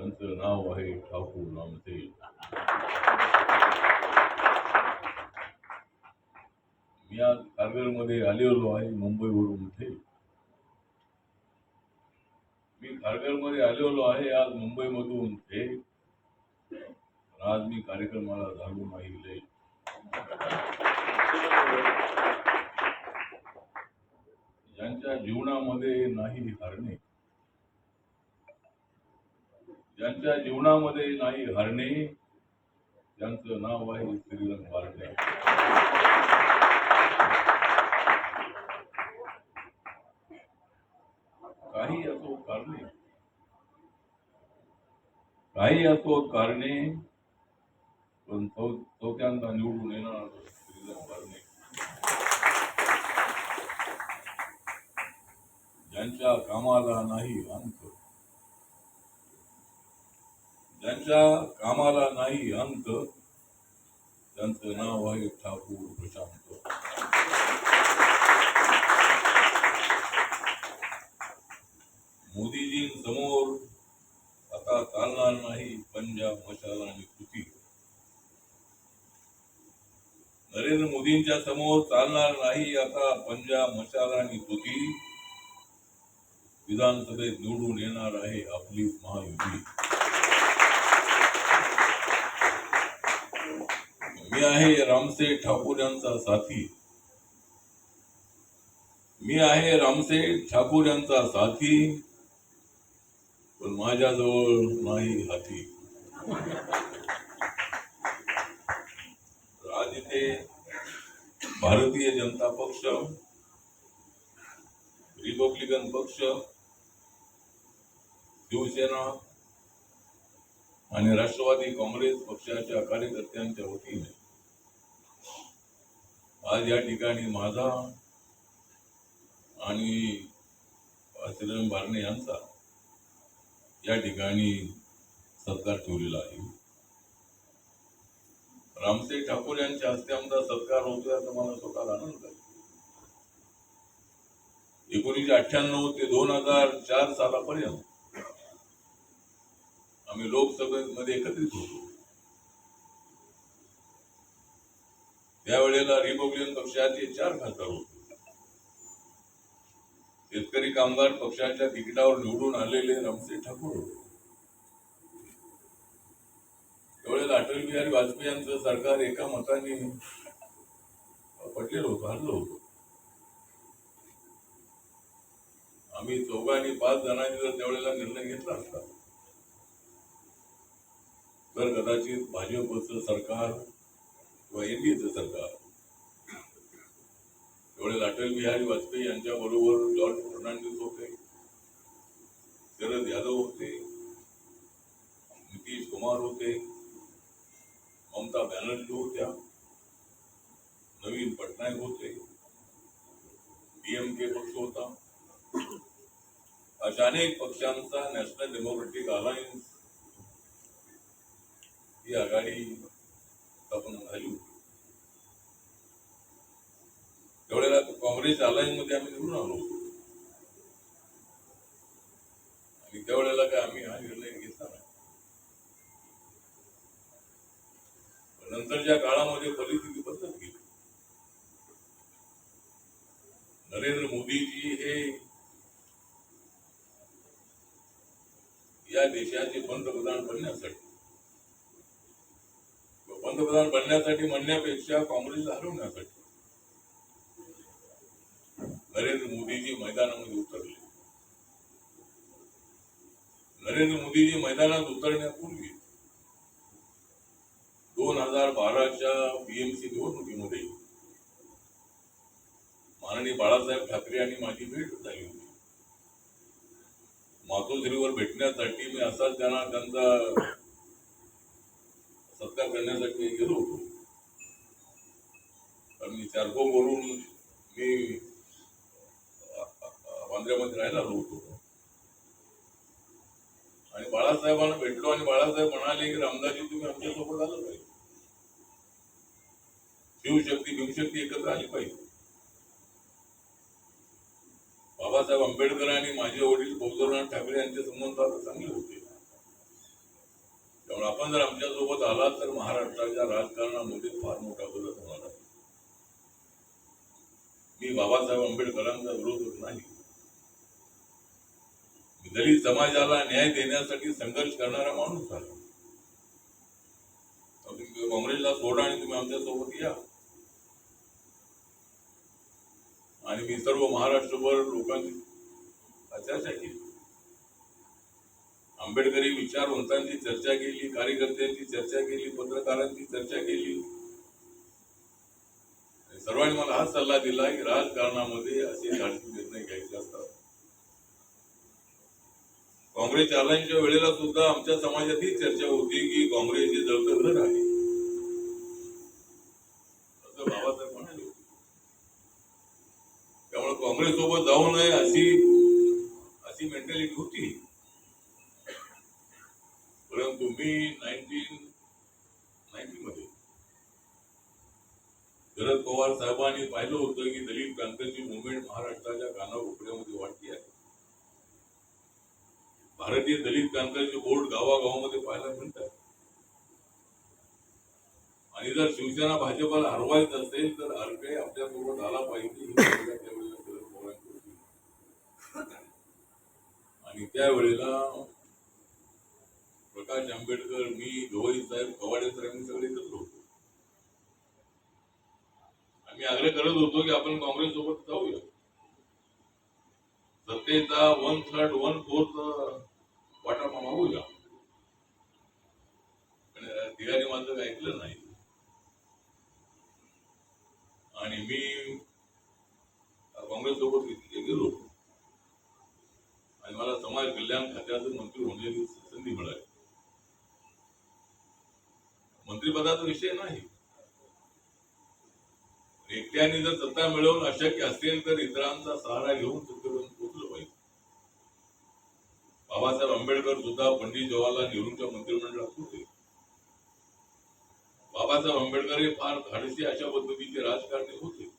त्यांचं नाव आहे ठाकूर नामते मी आज खारघरमध्ये आलेलो आहे मुंबईवरून इथे मी खारघरमध्ये आलेलो आहे आज मुंबईमधून ते आज मी कार्यक्रमाला झालो नाही ज्यांच्या जीवनामध्ये नाही हरणे ज्यांच्या जीवनामध्ये नाही हरणे त्यांचं नाव आहे श्रीरंग बारणे. काही असो कारणे. काही असो कारणे पण चौ चौथ्यांदा निवडून येणार श्रीरंग बारणे. ज्यांच्या कामाला नाही अंत ज्यांच्या कामाला नाही अंत त्यांचं नाव आहे ठाकूर प्रशांत. मोदीजींसमोर आता चालणार नाही पंजाब मशाल आणि कृती नरेंद्र मोदींच्या समोर चालणार नाही आता पंजाब मशाल आणि कृती विधानसभेत निवडून येणार आहे आपली महायुती. मी आहे रामसे ठाकूर यांचा साथी. मी आहे रामसे ठाकूर यांचा साथी पण माझ्याजवळ नाही हाती. आज इथे भारतीय जनता पक्ष रिपब्लिकन पक्ष शिवसेना आणि राष्ट्रवादी काँग्रेस पक्षाच्या कार्यकर्त्यांच्या वतीने. आज या ठिकाणी माझा आणि श्रीरंग बारणे यांचा या ठिकाणी सत्कार ठेवलेला आहे. रामसे ठाकूर यांच्या हस्ते आमचा सत्कार होतो याचा मला स्वतःला आनंद आहे. एकोणीसशे अठ्ठ्याण्णव ते दोन हजार चार सालापर्यंत आम्ही लोकसभेमध्ये एकत्रित होतो. त्यावेळेला रिपब्लिकन पक्षाचे चार खासदार होते. शेतकरी कामगार पक्षाच्या तिकिटावर निवडून आलेले रमसे ठाकूर होते. त्यावेळेला अटल बिहारी वाजपेयी यांचं सरकार एका मताने पडलेलं होतं हरलं होतं. आम्ही चौघांनी पाच जणांनी जर त्यावेळेला निर्णय घेतला असता तर कदाचित भाजपचं सरकार एनडीएचं सरकार त्यावेळेला अटल बिहारी वाजपेयी यांच्या बरोबर जॉर्ज फर्नांडिस होते शरद यादव होते, नितीश कुमार होते, ममता बॅनर्जी होत्या, नवीन पटनायक होते डीएमके पक्ष होता। अशा अनेक पक्षांचा नॅशनल डेमोक्रेटिक अलायन्स ही आघाडी मध्ये आम्ही निवडून आलो आणि त्यावेळेला काय आम्ही हा निर्णय घेतला नाही. नंतरच्या काळामध्ये परिस्थिती बदलत गेली नरेंद्र मोदीजी हे या देशाचे पंतप्रधान बनण्यासाठी पंतप्रधान बनण्यासाठी म्हणण्यापेक्षा काँग्रेसला हरवण्यासाठी नरेंद्र मोदीजी मैदानामध्ये उतरले. नरेंद्र मोदीजी मैदानात उतरण्यापूर्वी दोन हजार बाराच्या बीएमसी निवडणुकीमध्ये माननीय बाळासाहेब ठाकरे आणि माझी भेट झाली होती. मातोश्रीवर भेटण्यासाठी मी असाच त्यांना त्यांचा सत्कार करण्यासाठी गेलो होतो. कारण मी चारकोपवरून मी वांद्र्यामध्ये राहायला आलो होतो आणि बाळासाहेबांना भेटलो आणि बाळासाहेब की तुम्ही आमच्यासोबत आलं पाहिजे. शिवशक्ती भीमशक्ती एकत्र आली पाहिजे. बाबासाहेब आंबेडकर आणि माझे वडील बौद्धनाथ ठाकरे यांचे संबंध आता चांगले होते. त्यामुळे आपण जर आमच्यासोबत आलात तर महाराष्ट्राच्या राजकारणामध्ये फार मोठा बदल होणार आहे. मी बाबासाहेब आंबेडकरांचा विरोधक नाही. मी दलित समाजाला न्याय देण्यासाठी संघर्ष करणारा माणूस आहे. तुम्ही काँग्रेसला सोडा आणि तुम्ही आमच्यासोबत या. आणि मी सर्व महाराष्ट्रभर लोकांची चर्चा केली. आंबेडकरी विचारवंतांची चर्चा केली कार्यकर्त्यांची चर्चा केली पत्रकारांची चर्चा केली. सर्वांनी मला हाच सल्ला दिला की राजकारणामध्ये असे धाडसी निर्णय घ्यायचे असतात. काँग्रेस चालांच्या वेळेला सुद्धा आमच्या समाजात ही चर्चा होती की काँग्रेस हे जळतं घर आहे असं बाबासाहेब म्हणाले होते. त्यामुळे काँग्रेस सोबत जाऊ नये अशी अशी मेंटॅलिटी होती परंतु मी नाईन्टीन नाईन्टी मध्ये शरद पवार साहेबांनी पाहिलं होतं की दलित क्रांतीची मुवमेंट महाराष्ट्राच्या कानाकोपऱ्यामध्ये वाढती आहे. भारतीय दलित क्रांतीचे बोर्ड गावागावामध्ये पाहायला मिळतात. आणि जर शिवसेना भाजपाला हरवायचं असेल तर आरपीआय आपल्यासोबत आला पाहिजे आणि त्यावेळेला प्रकाश आंबेडकर मी गवई साहेब कवाडे साहेब सगळे करतो मी आग्रह करत होतो की आपण काँग्रेस सोबत जाऊया. सत्तेचा वन थर्ड वन फोर्थ वाटा मागूया. पण तिघांनी माझं ऐकलं नाही. आणि मी काँग्रेस सोबत गेलो. आणि मला समाज कल्याण खात्याचं मंत्री होण्याची संधी मिळाली. मंत्रिपदाचा विषय नाही. एकट्याने जर सत्ता मिळवून अशक्य असेल तर इतरांचा सहारा घेऊन सत्तेपर्यंत पोहोचलं पाहिजे. बाबासाहेब आंबेडकर सुद्धा पंडित जवाहरलाल नेहरूंच्या मंत्रिमंडळात होते. बाबासाहेब आंबेडकर हे फार धाडसी अशा पद्धतीचे राजकारणी होते.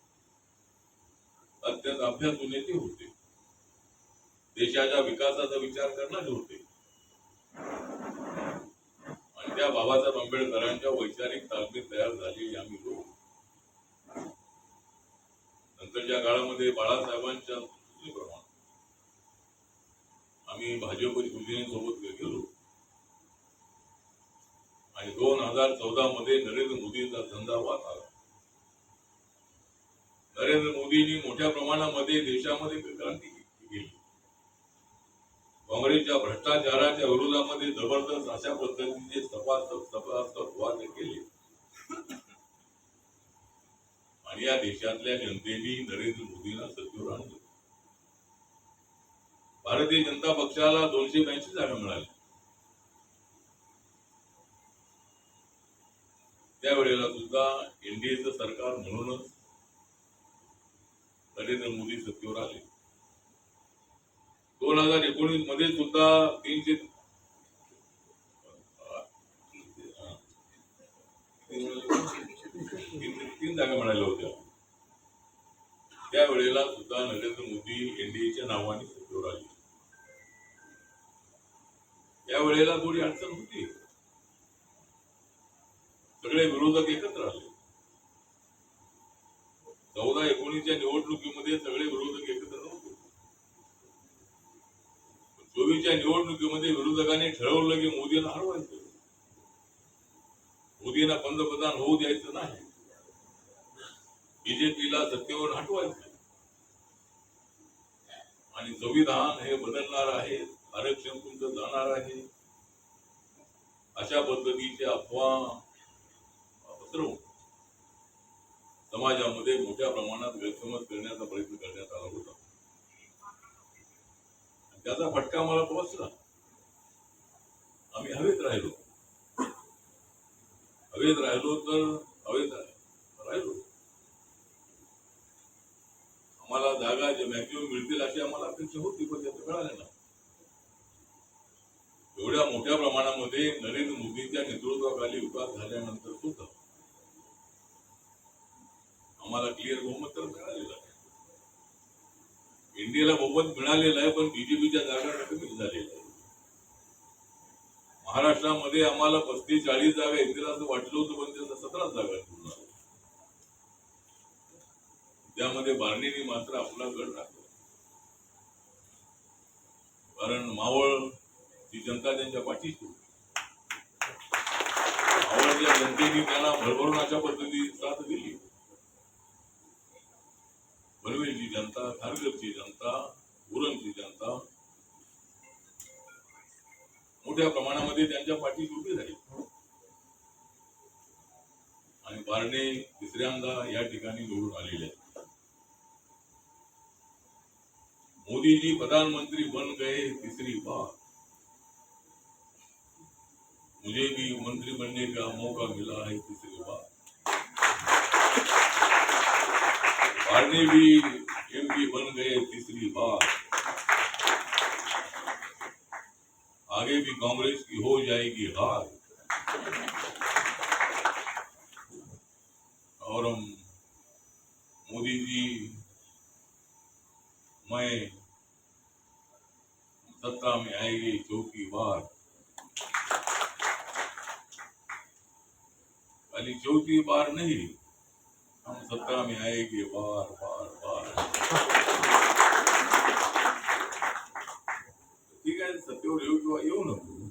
अत्यंत अभ्यासू नेते होते. देशाच्या विकासाचा विचार करणारे होते. आणि त्या बाबासाहेब आंबेडकरांच्या वैचारिक तालमीत तयार झालेली आम्ही लोक. नंतरच्या काळामध्ये बाळासाहेबांच्या सूचनेप्रमाणे आम्ही भाजप शिवसेनेसोबत गेलो. आणि दोन हजार चौदा मध्ये नरेंद्र मोदींचा धंदा वाद आला. नरेंद्र मोदींनी मोठ्या प्रमाणामध्ये देशामध्ये क्रांती केली. काँग्रेसच्या भ्रष्टाचाराच्या विरोधामध्ये जबरदस्त अशा पद्धतीचे सभासद सभासद वाद केले आणि या देशातल्या जनतेने नरेंद्र मोदींना सत्तेवर आणलं. भारतीय जनता पक्षाला दोनशे ब्याऐंशी जागा मिळाल्या त्यावेळेला सुद्धा एनडीएचं सरकार म्हणूनच नरेंद्र मोदी सत्तेवर आले. दोन हजार एकोणीसमध्ये सुद्धा तीनशे तीन तीन जागा मिळाल्या होत्या पंतप्रधान नरेंद्र मोदी एनडीएच्या नावाने सत्तेवर आले त्यावेळेला थोडी अडचण होती. सगळे विरोधक एकत्र आले. चौदा एकोणीसच्या निवडणुकीमध्ये सगळे विरोधक एकत्र नव्हते. चोवीसच्या निवडणुकीमध्ये विरोधकांनी ठरवलं की मोदींना हरवायचं. मोदींना पंतप्रधान होऊ द्यायचं नाही. बीजेपीला सत्तेवर हटवायचं. आणि संविधान हे बदलणार आहे आरक्षण तुमचं जाणार आहे. अशा पद्धतीचे अफवा पसरवून समाजामध्ये मोठ्या प्रमाणात गैरसमज करण्याचा प्रयत्न करण्यात आला होता. त्याचा फटका मला पोहोचला आम्ही हवेत राहिलो. हवेत राहिलो तर हवेत राहिलो. आम्हाला जागा जे मॅक्झिमम मिळतील अशी आम्हाला अपेक्षा होती पण त्याचं मिळाले ना एवढ्या मोठ्या प्रमाणामध्ये नरेंद्र मोदींच्या नेतृत्वाखाली विकास झाल्यानंतर सुद्धा आम्हाला क्लिअर बहुमत तर मिळालेलं आहे. इंडियाला बहुमत मिळालेलं आहे पण बीजेपीच्या जागा कमी झालेल्या आहे महाराष्ट्रामध्ये आम्हाला पस्तीस चाळीस जागा येतील असं वाटलं होतं पण त्याचा सतराच जागा त्यामध्ये बारणेनी मात्र आपला गड राखला. कारण मावळ ही जनता त्यांच्या पाठीच होती. मावळच्या जनतेने त्यांना भरभरून अशा पद्धती साथ दिली. पनवेलची जनता खारघरची जनता उरणची जनता मोठ्या प्रमाणामध्ये त्यांच्या पाठी उभी झाली आणि बारणे तिसऱ्यांदा या ठिकाणी निवडून आलेले आहेत. मोदी जी प्रधानमंत्री बन गए तीसरी बार। मुझे भी मंत्री बनने का मौका मिला है तीसरी बार। बारने भी एमपी बन गए तीसरी बार। आगे भी कांग्रेस की हो जाएगी हार। और हम चौथी नहीं हम सत्ता में आएंगे बार बार बार. ठीक आहे सत्तेवर येऊ किंवा येऊ नको.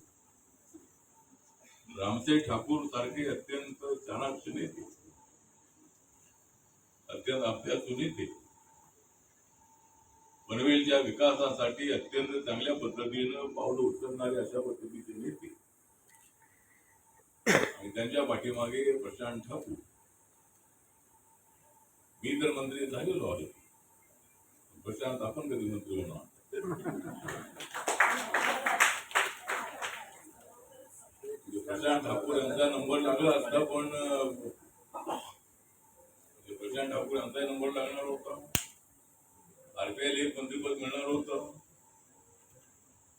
रामसाई ठाकूर सारखे अत्यंत चाणाक्ष नेते. अत्यंत अभ्यासू नेते. पनवेलच्या विकासासाठी अत्यंत चांगल्या पद्धतीनं पावलं उचलणारे अशा पद्धतीचे नेते. आणि त्यांच्या पाठीमागे प्रशांत ठाकूर. मी तर मंत्री झालेलो आहे. प्रशांत आपण कधी मंत्री होणार? प्रशांत ठाकूर यांचा नंबर लागला असता पण म्हणजे प्रशांत ठाकूर यांचा नंबर लागणार होता. आरपीआय एक मंत्रीपद मिळणार होतं.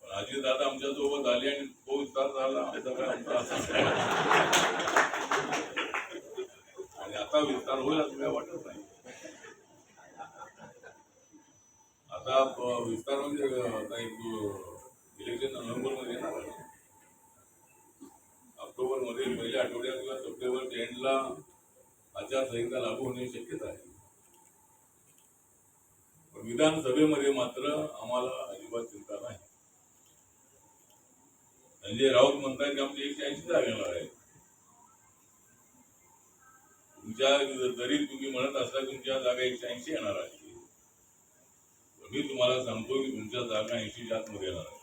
पण अजित दादा आमच्यासोबत आले आणि तो विस्तार झाला. काय आणि आता विस्तार होईल असं काय वाटत नाही. आता विस्तार म्हणजे इलेक्शन नोव्हेंबरमध्ये येणार आहे. ऑक्टोबरमध्ये पहिल्या आठवड्यात किंवा सप्टेंबर एंडला आचारसंहिता लागू होण्याची शक्यता आहे. पण विधानसभेमध्ये मात्र आम्हाला अजिबात चिंता नाही. संजय राऊत म्हणतात की आमची एकशे ऐंशी जागा येणार आहे तुमच्या जरी तुम्ही म्हणत असता तुमच्या जागा एकशे ऐंशी येणार आहे मी तुम्हाला सांगतो की तुमच्या जागा ऐंशी आतमध्ये येणार आहे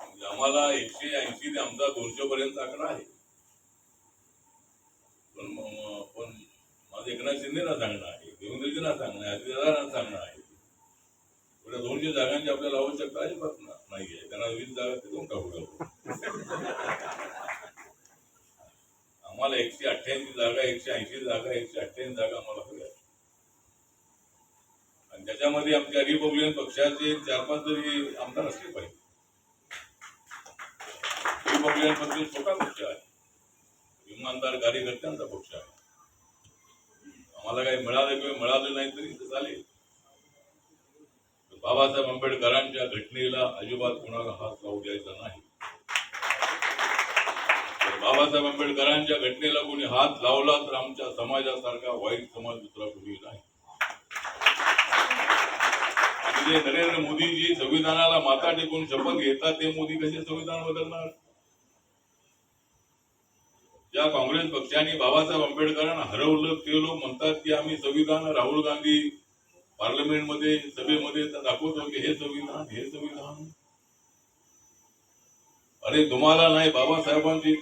म्हणजे आम्हाला एकशे ऐंशी ते आमचा दोनशे पर्यंत आकडा आहे पण पण माझं एकनाथ शिंदेना सांगणं आहे देवेंद्रजींना सांगणं आहे अजितदादांना सांगणं आहे एवढ्या दोनशे जागांची आपल्याला आवश्यकता अजिबात नाही नाहीये त्यांना वीस जागा ते दोन टाकू आपण. आम्हाला एकशे अठ्ठ्याऐंशी जागा एकशे ऐंशी जागा एकशे अठ्ठ्याऐंशी जागा आम्हाला हव्या आहेत. आणि त्याच्यामध्ये आमच्या रिपब्लिकन पक्षाचे चार पाच तरी आमदार असले पाहिजे. रिपब्लिकन पक्ष छोटा पक्ष आहे. इमानदार कार्यकर्त्यांचा पक्ष आहे. आम्हाला काही मिळालं किंवा मिळालं नाही तरी ते चालेल. बाबासाहेब आंबेडकरांच्या घटनेला अजिबात कोणाला हात लावू द्यायचा नाही. बाबासाहेब आंबेडकरांच्या घटनेला कोणी हात लावला तर आमच्या समाजासारखा वाईट समाज दुसरा कोणी नाही. जे नरेंद्र मोदीजी संविधानाला माता टेकून शपथ घेतात ते मोदी कसे संविधान बदलणार? ज्या काँग्रेस पक्षाने बाबासाहेब आंबेडकरांना हरवलं ते लोक म्हणतात की आम्ही संविधान राहुल गांधी पार्लमेंटमध्ये सभेमध्ये दाखवतो की हे संविधान हे संविधान. अरे तुम्हाला नाही बाबासाहेबांची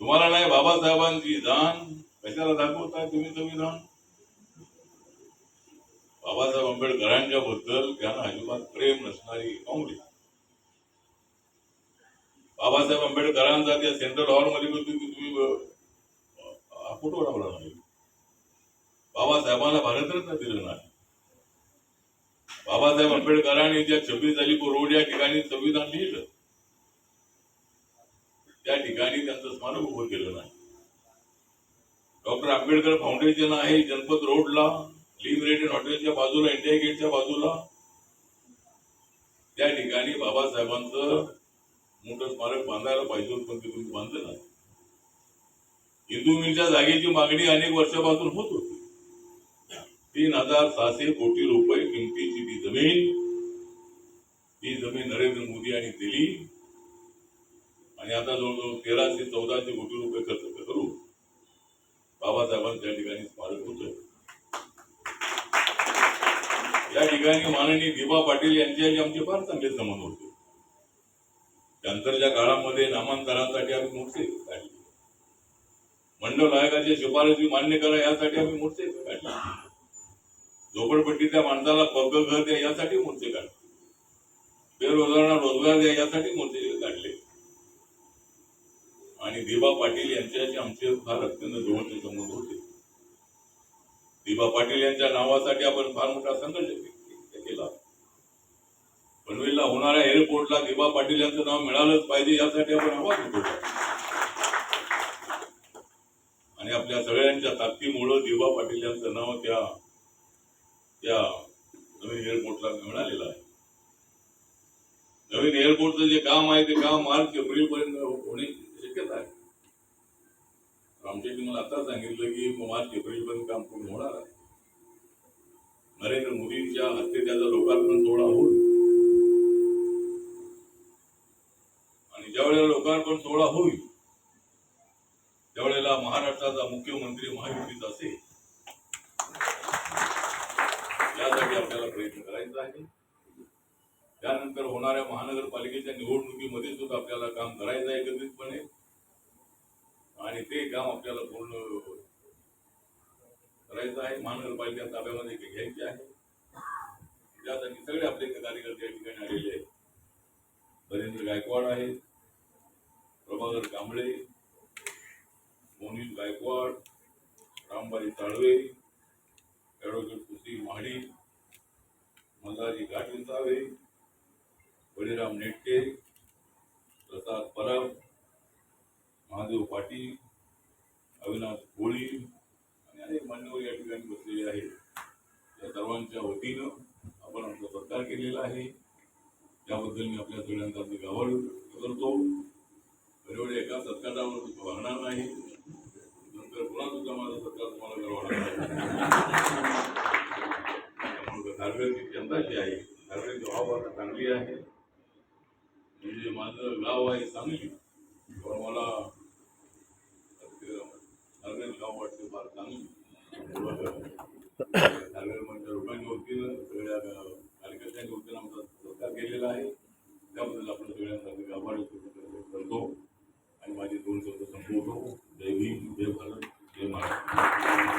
तुम्हाला नाही बाबासाहेबांची जाण. कशाला दाखवताय तुम्ही संविधान? बाबासाहेब आंबेडकरांच्या बद्दल त्यांना अजिबात प्रेम नसणारी काँग्रेस. बाबासाहेब आंबेडकरांचा त्या सेंट्रल हॉलमध्ये पण तुम्ही फोटो लावला नाही बाबासाहेबांना भारतरत्न दिलं नाही. बाबासाहेब आंबेडकरांनी ज्या छब्बीस अलीपूर रोड या ठिकाणी संविधान लिहिलं त्या ठिकाणी त्यांचं स्मारक उभं केलं नाही. डॉक्टर आंबेडकर फाउंडेशन आहे जनपद रोडला. लिबरेटेड हॉटेलच्या बाजूला इंडिया गेटच्या बाजूला. त्या ठिकाणी बाबासाहेबांचं मोठं स्मारक बांधायला पाहिजे होतं पण ते तुम्ही बांधलं नाही. हिंदू मिलच्या जागेची मागणी अनेक वर्षापासून होत होती. तीन हजार सहाशे कोटी रुपये किमतीची ती जमीन ती जमीन नरेंद्र मोदी यांनी दिली. आणि आता जवळजवळ तेराशे चौदाशे कोटी रुपये खर्च करू बाबासाहेबांच्या ठिकाणी स्मारक होतं त्या ठिकाणी माननीय दिबा पाटील यांच्याशी आमचे फार चांगले संबंध होते. नंतरच्या काळामध्ये नामांतरासाठी आम्ही मोर्चे काढले. मंडळ आयोगाच्या शिफारसी मान्य करा यासाठी आम्ही मोर्चे काढले. झोपडपट्टीच्या माणसाला पग घर द्या यासाठी मोर्चे काढले. बेरोजगारांना रोजगार द्या यासाठी मोर्चे काढले. आणि दिबा पाटील यांच्याशी आमचे फार अत्यंत जवळचे संबंध होते. दिबा पाटील यांच्या नावासाठी आपण फार मोठा संघर्ष केला. पनवेलला होणाऱ्या एअरपोर्टला दिबा पाटील यांचं नाव मिळालंच पाहिजे यासाठी आपण आवाज उठवला. आणि आपल्या सगळ्यांच्या ताकदीमुळं दिबा पाटील यांचं नाव त्या त्या नवीन एअरपोर्टला मिळालेलं आहे. नवीन एअरपोर्टचं जे काम आहे ते काम मार्च एप्रिल पर्यंत होण्याची शक्यता आहे. आमच्या मला आता सांगितलं की मार्च एप्रिल पर्यंत काम पूर्ण होणार आहे. नरेंद्र मोदींच्या हस्ते त्याचा लोकार्पण सोहळा होईल. आणि ज्या वेळेला लोकार्पण सोहळा होईल त्यावेळेला महाराष्ट्राचा मुख्यमंत्री महायुतीचा असेल. यासाठी आपल्याला प्रयत्न करायचा आहे. त्यानंतर होणाऱ्या महानगरपालिकेच्या निवडणुकीमध्ये सुद्धा आपल्याला काम करायचं आहे एकत्रितपणे. आणि ते काम आपल्याला पूर्ण करायचं आहे. महानगरपालिका ताब्यामध्ये घ्यायचे आहे. त्यासाठी सगळे आपले कार्यकर्ते या ठिकाणी आलेले आहेत. नरेंद्र गायकवाड आहेत प्रभाकर कांबळे मोनिल गायकवाड रामबाई ताळवे ॲडव्होकेट सुशील महाडी मल्हारी घाटविसावे बळीराम नेटके प्रसाद परब महादेव पाटील अविनाश कोळी आणि अनेक मान्यवर या ठिकाणी बसलेले आहेत. या सर्वांच्या वतीनं आपण आमचा सत्कार केलेला आहे. त्याबद्दल मी आपल्या सगळ्यांचा मी गावड करतो. बरोबर एका सत्कारावर वागणार नाही.